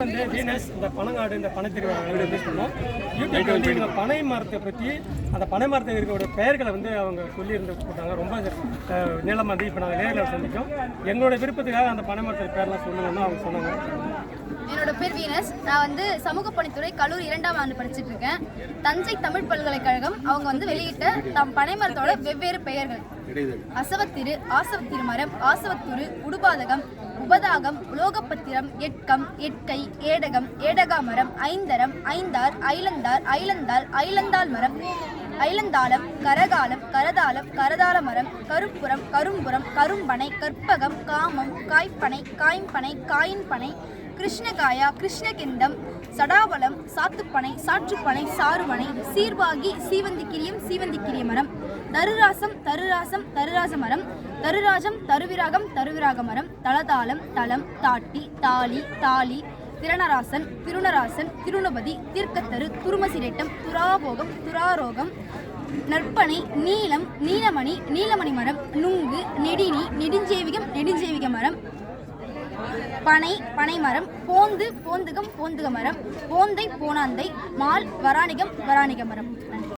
வந்து வீனஸ் இந்த பனங்காடு இந்த பனைத்திருவாங்க யூஸ் பண்ணோம் யூடியூப்ல வந்து இந்த பனை மரத்தை பற்றி அந்த பனை மரத்தில் இருக்கிற பெயர்களை வந்து அவங்க சொல்லியிருந்து போட்டாங்க ரொம்ப அஹ், நீளமா வந்து இப்போ நாங்கள் நேரில் சந்திச்சோம் எங்களோட விருப்பத்துக்காக அந்த பனை மரத்தில் பேர்லாம் சொல்லணும்னு அவங்க சொன்னாங்க என்னோட பேர் வீனஸ். நான் வந்து சமூக பணித்துறை கல்லூரி இரண்டாம் ஆண்டு படிச்சுட்டு இருக்கேன். தஞ்சை தமிழ் பல்கலைக்கழகம் அவங்க வந்து வெளியிட்ட தம் பனைமரத்தோட வெவ்வேறு பெயர்கள். அசவத்திரு ஆசவத்திரு மரம் ஆசவத்துரு உடுபாதகம் உபதாகம் உலோகப்பத்திரம் எட்கம் எட்கை ஏடகம் ஏடகா மரம் ஐந்தரம் ஐந்தார் ஐலந்தார் ஐலந்தால் ஐலந்தால் மரம் ஐலந்தாளம் கரகாலம் கரதாளம் கரதாள மரம் கருப்புறம் கரும்புரம் கரும்பனை கற்பகம் காமம் காய்ப்பனை காய்ப்பனை காயின்பனை கிருஷ்ணகாயா கிருஷ்ணகிண்டம் சடாவளம் சாத்துப்பனை சாற்றுப்பனை சாறுமனை சீர்வாகி சீவந்திக்கிரியம் சீவந்திக்கிரிய மரம் தருராசம் தருராசம் தருராச மரம் தருராஜம் தருவிராகம் தருவிராக மரம் தளதாளம் தளம் தாட்டி தாலி தாலி திரணராசன் திருணராசன் திருணபதி தீர்க்கத்தரு துருமசிரேட்டம் துராபோகம் துராரோகம் நற்பனை நீலம் நீலமணி நீலமணி மரம் நுங்கு நெடினி நெடுஞ்சேவிகம் நெடுஞ்சேவிக மரம் பனை பனைமரம் போந்து போந்துகம் போந்துக மரம் போந்தை போனாந்தை மால் வராணிகம் வராணிக மரம். நன்றி.